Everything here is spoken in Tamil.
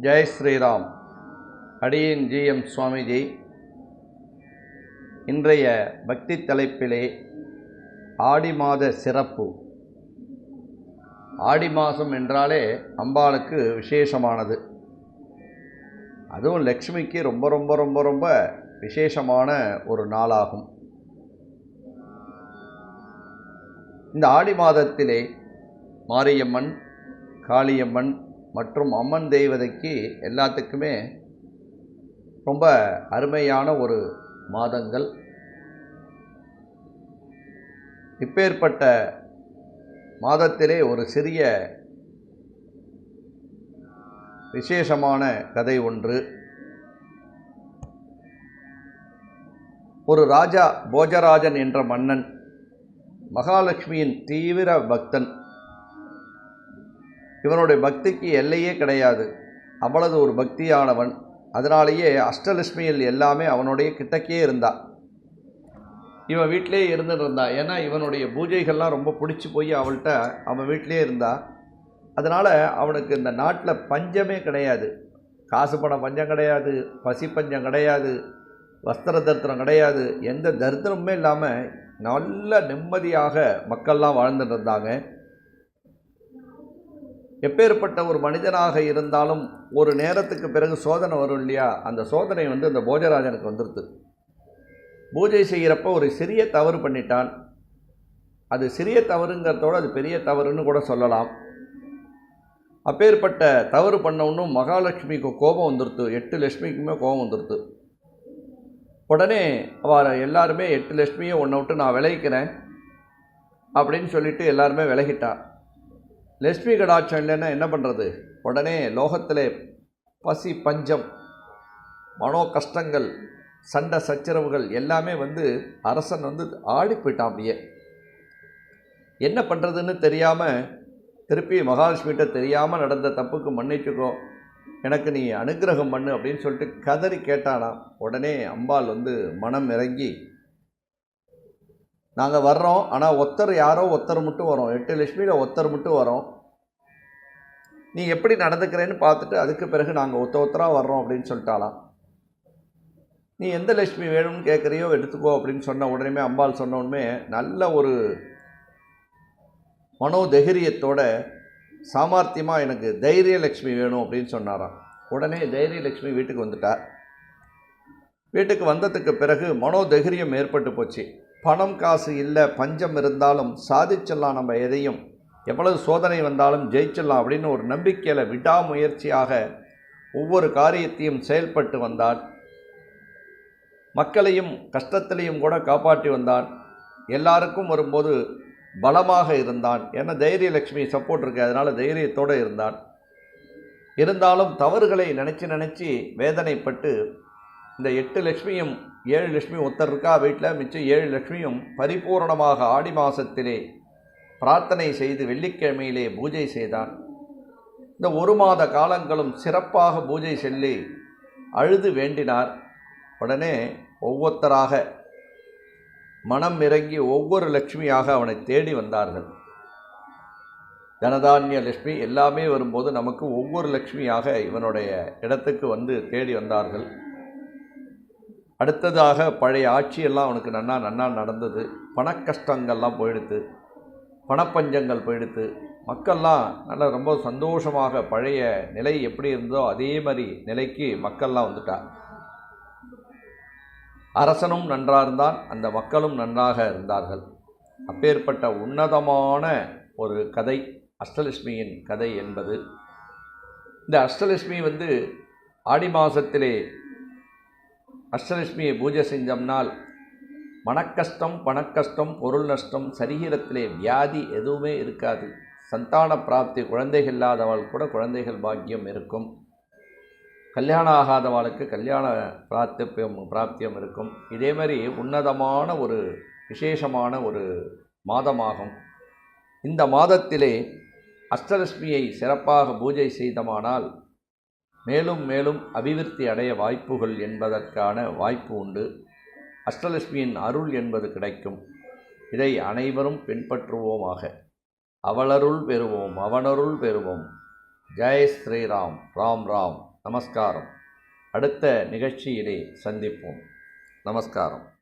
ஜெய் ஸ்ரீராம். அடியின் ஜி. எம். சுவாமிஜி. இன்றைய பக்தி தலைப்பிலே ஆடி மாத சிறப்பு. ஆடி மாதம் என்றாலே அம்பாளுக்கு விசேஷமானது. அதுவும் லக்ஷ்மிக்கு ரொம்ப ரொம்ப ரொம்ப ரொம்ப விசேஷமான ஒரு நாளாகும். இந்த ஆடி மாதத்திலே மாரியம்மன் காளியம்மன் மற்றும் அம்மன் தெய்வதைக்கு எல்லாத்துக்குமே ரொம்ப அருமையான ஒரு மாதங்கள். இப்பேற்பட்ட மாதத்திலே ஒரு சிறிய விசேஷமான கதை ஒன்று. ஒரு ராஜா போஜராஜன் என்ற மன்னன் மகாலட்சுமியின் தீவிர பக்தன் இவனுடைய பக்திக்கு எல்லையே கிடையாது. அவ்வளவு ஒரு பக்தியானவன். அதனாலேயே அஷ்டலட்சுமியில் எல்லாமே அவனுடைய கிட்டக்கே இருந்தா. இவன் வீட்டிலே இருந்துட்டு இருந்தா. ஏன்னா இவனுடைய பூஜைகள்லாம் ரொம்ப பிடிச்சி போய் அவள்கிட்ட அவன் வீட்டிலே இருந்தா. அதனால் அவனுக்கு இந்த நாட்டில் பஞ்சமே கிடையாது. காசு பணம் பஞ்சம் கிடையாது. பசி பஞ்சம் கிடையாது. வஸ்திர தரித்திரம் கிடையாது. எந்த தரித்திரமுமே இல்லாமல் நல்ல நிம்மதியாக மக்கள்லாம் வாழ்ந்துட்டு இருந்தாங்க. எப்பேற்பட்ட ஒரு மனிதனாக இருந்தாலும் ஒரு நேரத்துக்கு பிறகு சோதனை வரும் இல்லையா? அந்த சோதனை வந்து அந்த போஜராஜனுக்கு வந்துடுது பூஜை செய்கிறப்ப ஒரு சிறிய தவறு பண்ணிட்டான். அது சிறிய தவறுங்கிறதோட அது பெரிய தவறுன்னு கூட சொல்லலாம். அப்பேற்பட்ட தவறு பண்ணவொன்னும் மகாலட்சுமிக்கு கோபம் வந்துடுது எட்டு லட்சுமிக்குமே கோபம் வந்துடுது உடனே அவ எல்லாருமே எட்டு லட்சுமியை ஒன்றை விட்டு நான் விளைவிக்கிறேன் அப்படின்னு சொல்லிட்டு எல்லாருமே விலகிட்டான் லட்சுமி கடாட்சம் இல்லைன்னா என்ன பண்ணுறது உடனே லோகத்தில் பசி பஞ்சம் மனோ கஷ்டங்கள் சண்டை சச்சரவுகள் எல்லாமே வந்து அரசன் வந்து ஆடி போயிட்டான் அப்படியே. என்ன பண்ணுறதுன்னு தெரியாமல் திருப்பி மகாலட்சுமிகிட்ட தெரியாமல் நடந்த தப்புக்கு மன்னிச்சுக்கோ. எனக்கு நீ அனுகிரகம் பண்ணு அப்படின்னு சொல்லிட்டு கதறி கேட்டானா உடனே அம்பாள் வந்து மனம் இறங்கி நாங்கள் வர்றோம் ஆனால் ஒத்தர் யாரோ ஒத்தர் மட்டும் வரோம். எட்டு லட்சுமியில் ஒத்தர் மட்டும் வரோம். நீ எப்படி நடந்துக்கிறேன்னு பார்த்துட்டு அதுக்கு பிறகு நாங்கள் ஒத்த ஒத்தராக வர்றோம் அப்படின்னு சொல்லிட்டாலாம் நீ எந்த லட்சுமி வேணும்னு கேட்குறியோ எடுத்துக்கோ அப்படின்னு சொன்ன உடனே அம்பாள் சொன்ன உடனே நல்ல ஒரு மனோதைரியத்தோட சாமர்த்தியமாக எனக்கு தைரிய லட்சுமி வேணும் அப்படின்னு சொன்னாராம். உடனே தைரிய லட்சுமி வீட்டுக்கு வந்துட்டார் வீட்டுக்கு வந்ததுக்கு பிறகு மனோதைரியம் ஏற்பட்டு போச்சு. பணம் காசு இல்லை பஞ்சம் இருந்தாலும் சாதிச்சிடலாம் நம்ம எதையும். எவ்வளவு சோதனை வந்தாலும் ஜெயிச்சிடலாம் அப்படின்னு ஒரு நம்பிக்கையில் விடாமுயற்சியாக ஒவ்வொரு காரியத்தையும் செயல்பட்டு வந்தான் மக்களையும் கஷ்டத்திலையும் கூட காப்பாற்றி வந்தான் எல்லாருக்கும் வரும்போது பலமாக இருந்தான். ஏன்னா தைரியலட்சுமி சப்போர்ட் இருக்கு அதனால் தைரியத்தோடு இருந்தான். இருந்தாலும் தவறுகளை நினச்சி நினச்சி வேதனைப்பட்டு இந்த எட்டு லட்சுமியும் ஏழு லட்சுமி ஒருத்தர் இருக்கா வீட்டில் மிச்சம் ஏழு லட்சுமியும் பரிபூரணமாக ஆடி மாதத்திலே பிரார்த்தனை செய்து வெள்ளிக்கிழமையிலே பூஜை செய்தான் இந்த ஒரு மாத காலங்களும் சிறப்பாக பூஜை செல்லி அழுது வேண்டினார். உடனே ஒவ்வொருத்தராக மனம் இறங்கி ஒவ்வொரு லட்சுமியாக அவனை தேடி வந்தார்கள். தனதானிய லட்சுமி எல்லாமே வரும்போது நமக்கு ஒவ்வொரு லட்சுமியாக இவனுடைய இடத்துக்கு வந்து தேடி வந்தார்கள். அடுத்ததாக பழைய ஆட்சியெல்லாம் அவனுக்கு நன்னா நன்னா நடந்தது. பணக்கஷ்டங்கள்லாம் போயிடுத்து. பணப்பஞ்சங்கள் போயிடுத்து. மக்கள்லாம் நல்லா ரொம்ப சந்தோஷமாக பழைய நிலை எப்படி இருந்தோ அதே மாதிரி நிலைக்கு மக்கள்லாம் வந்துட்டா. அரசனும் நன்றாக இருந்தான். அந்த மக்களும் நன்றாக இருந்தார்கள். அப்பேற்பட்ட உன்னதமான ஒரு கதை அஷ்டலட்சுமியின் கதை என்பது. இந்த அஷ்டலட்சுமி வந்து ஆடி மாதத்திலே அஷ்டலட்சுமியை பூஜை செஞ்சோம்னால் மனக்கஷ்டம் பணக்கஷ்டம் பொருள் நஷ்டம் சரீரத்திலே வியாதி எதுவுமே இருக்காது. சந்தான பிராப்தி குழந்தைகள் இல்லாதவள் கூட குழந்தைகள் பாக்கியம் இருக்கும். கல்யாணம் ஆகாதவளுக்கு கல்யாண பிராப்தியம் பிராப்தியம் இருக்கும். இதே மாதிரி உன்னதமான ஒரு விசேஷமான ஒரு மாதமாகும். இந்த மாதத்திலே அஷ்டலட்சுமியை சிறப்பாக பூஜை செய்தமானால் மேலும் மேலும் அபிவிருத்தி அடைய வாய்ப்புகள் என்பதற்கான வாய்ப்பு உண்டு. அஷ்டலட்சுமியின் அருள் என்பது கிடைக்கும். இதை அனைவரும் பின்பற்றுவோமாக. அவளருள் பெறுவோம் அவனருள் பெறுவோம். ஜெய் ஸ்ரீராம் ராம் ராம். நமஸ்காரம். அடுத்த நிகழ்ச்சியிலே சந்திப்போம். நமஸ்காரம்.